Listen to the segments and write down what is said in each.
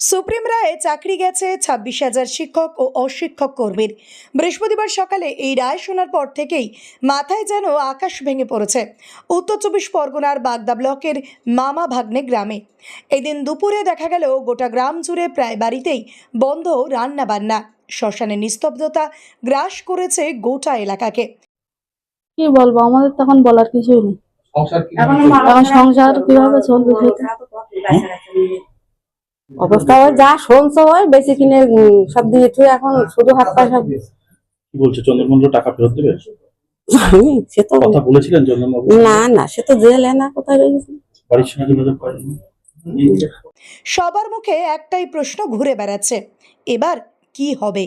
Supreme রায়ে চাকরি গেছে ছাব্বিশ হাজার শিক্ষক ও অশিক্ষক কর্মীর। বৃহস্পতিবার সকালে এই রায় শোনার পর থেকেই মাথায় যেন আকাশ ভেঙে পড়েছে। উত্তর চব্বিশ পরগনার বাগদা ব্লকের মামা ভাগ্নে গ্রামে। এদিন দুপুরে দেখা গেল গোটা গ্রাম জুড়ে প্রায় বাড়িতেই বন্ধ রান্না বান্না শ্মশানের নিস্তব্ধতা গ্রাস করেছে গোটা এলাকাকে। কি বলব আমাদের তখন বলার কিছুই নেই। সংসার এখন সংসার কীভাবে চলবে অবস্থা হয় যা শুনছ হয় বেশি কিনে সব দিয়ে তুই এখন শুধু হাত পয়সা কি বলছে চন্দ্রমন্ডল টাকা ফেরত দেবে? জানি সে তো কথা বলেছিলেন চন্দ্রমন্ডল না না সে তো জেলে না কোথায় রয়েছে বাড়ির সঙ্গে যোগাযোগ করেন সবার মুখে একটাই প্রশ্ন ঘুরে বেড়াচ্ছে। এবার কি হবে?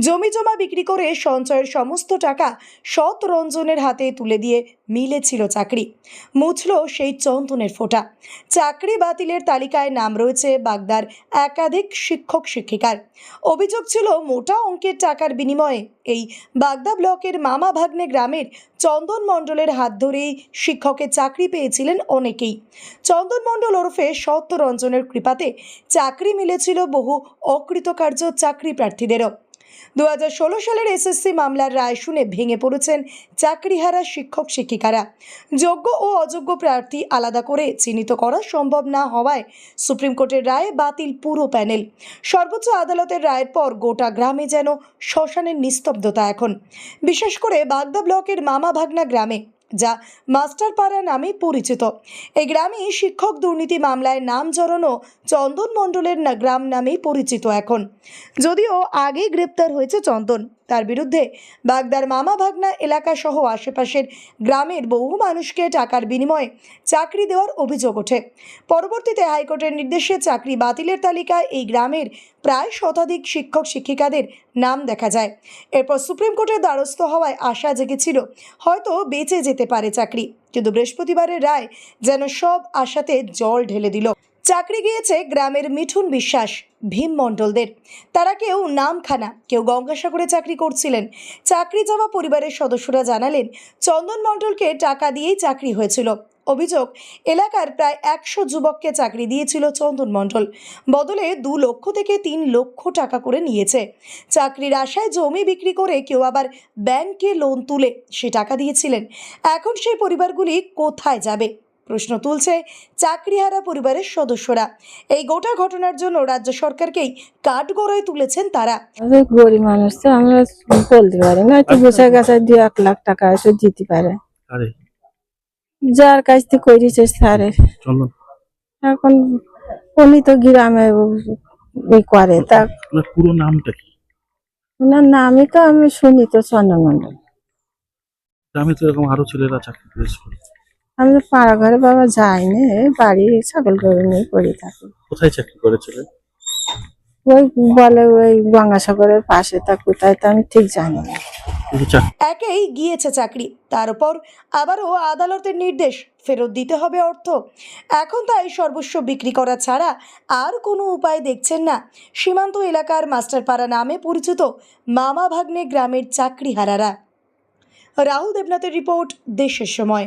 জমি জমা বিক্রি করে সঞ্চয়ের সমস্ত টাকা সৎ রঞ্জনের হাতে তুলে দিয়ে মিলেছিল চাকরি। মুছল সেই চন্দনের ফোঁটা। চাকরি বাতিলের তালিকায় নাম রয়েছে বাগদার একাধিক শিক্ষক শিক্ষিকার। অভিযোগ ছিল মোটা অঙ্কের টাকার বিনিময়ে এই বাগদা ব্লকের মামা ভাগ্নে গ্রামের চন্দন মণ্ডলের হাত ধরেই শিক্ষকের চাকরি পেয়েছিলেন অনেকেই। চন্দন মণ্ডল ওরফে সত্য রঞ্জনের কৃপাতে চাকরি মিলেছিল বহু অকৃতকার্য চাকরি প্রার্থীদেরও দু হাজার ষোলো সালের এসএসসি মামলার রায় শুনে ভেঙে পড়েছেন চাকরিহারা শিক্ষক শিক্ষিকারা। যোগ্য ও অযোগ্য প্রার্থী আলাদা করে চিহ্নিত করা সম্ভব না হওয়ায় সুপ্রিম কোর্টের রায়ে বাতিল পুরো প্যানেল। সর্বোচ্চ আদালতের রায়ের পর গোটা গ্রামে যেন শ্মশানের নিস্তব্ধতা এখন। বিশেষ করে বাগদা ব্লকের মামা ভাগনা গ্রামে যা মাস্টারপাড়া নামে পরিচিত। এই গ্রামে শিক্ষক দুর্নীতি মামলায় নাম জড়ানো চন্দন মণ্ডলের গ্রাম নামে পরিচিত এখন। যদিও আগে গ্রেপ্তার হয়েছে চন্দন। তার বিরুদ্ধে বাগদার মামা ভাগনা এলাকা সহ আশেপাশের গ্রামের বহু মানুষকে টাকার বিনিময়ে চাকরি দেওয়ার অভিযোগ ওঠে। পরবর্তীতে হাইকোর্টের নির্দেশে চাকরি বাতিলের তালিকায় এই গ্রামের প্রায় শতাধিক শিক্ষক, শিক্ষিকাদের নাম দেখা যায়। এরপর সুপ্রিম কোর্টের দ্বারস্থ হওয়ায় আশা জেগেছিল হয়তো বেঁচে যেতে পারে চাকরি, কিন্তু বৃহস্পতিবারের রায় যেন সব আশাতে জল ঢেলে দিল। চাকরি গিয়েছে গ্রামের মিঠুন বিশ্বাস, ভীম মণ্ডলদের। তারা কেউ নামখানা, কেউ গঙ্গাসাগরে চাকরি করছিলেন। চাকরি যাওয়া পরিবারের সদস্যরা জানালেন, চন্দন মণ্ডলকে টাকা দিয়েই চাকরি হয়েছিল। অভিযোগ, এলাকার প্রায় একশো যুবককে চাকরি দিয়েছিল চন্দন মণ্ডল। বদলে দু লক্ষ থেকে তিন লক্ষ টাকা করে নিয়েছে। চাকরির আশায় জমি বিক্রি করে কেউ আবার ব্যাংকে লোন তুলে সে টাকা দিয়েছিলেন। এখন সেই পরিবারগুলি কোথায় যাবে? প্রশ্ন তুলছে চাকরিহারা পরিবারের সদস্যরা। এই গোটা ঘটনার জন্য রাজ্য সরকারকেই কাঠগড়ায় তুলেছেন তারা। গরিব মানুষ তো আমরা বলতে পারি না একটু বসে গেছে দু এক লাখ টাকা এসে দিতে পারে। যার কাছ থেকে করেছে স্যারের এখন উনি তো গ্রামে ই করে তা পুরো নামটা কি? ওনার নামই তো আমি শুনি তো চন্দ্রমন্ডল গ্রামে তো এরকম আরও ছেলেরা চাকরি পেয়েছিল আমি পাড়া ঘরে বাবা যাইনি বাড়ি ছাগল গরু নিয়ে পড়ে থাকি। কোথায় চাকরি করেছিলেন? ওই বলে ওই গঙ্গাসাগরের পাশে তা কোথায় তা আমি ঠিক জানি না। একেই গিয়েছে চাকরি তার উপর আবারও আদালতের নির্দেশ ফেরত দিতে হবে অর্থ। এখন তাই সর্বস্ব বিক্রি করা ছাড়া আর কোনো উপায় দেখছেন না। সীমান্ত এলাকার মাস্টারপাড়া নামে পরিচিত মামা ভাগ্নে গ্রামের চাকরিহারারা। রাহুল দেবনাথের রিপোর্ট দেশের সময়।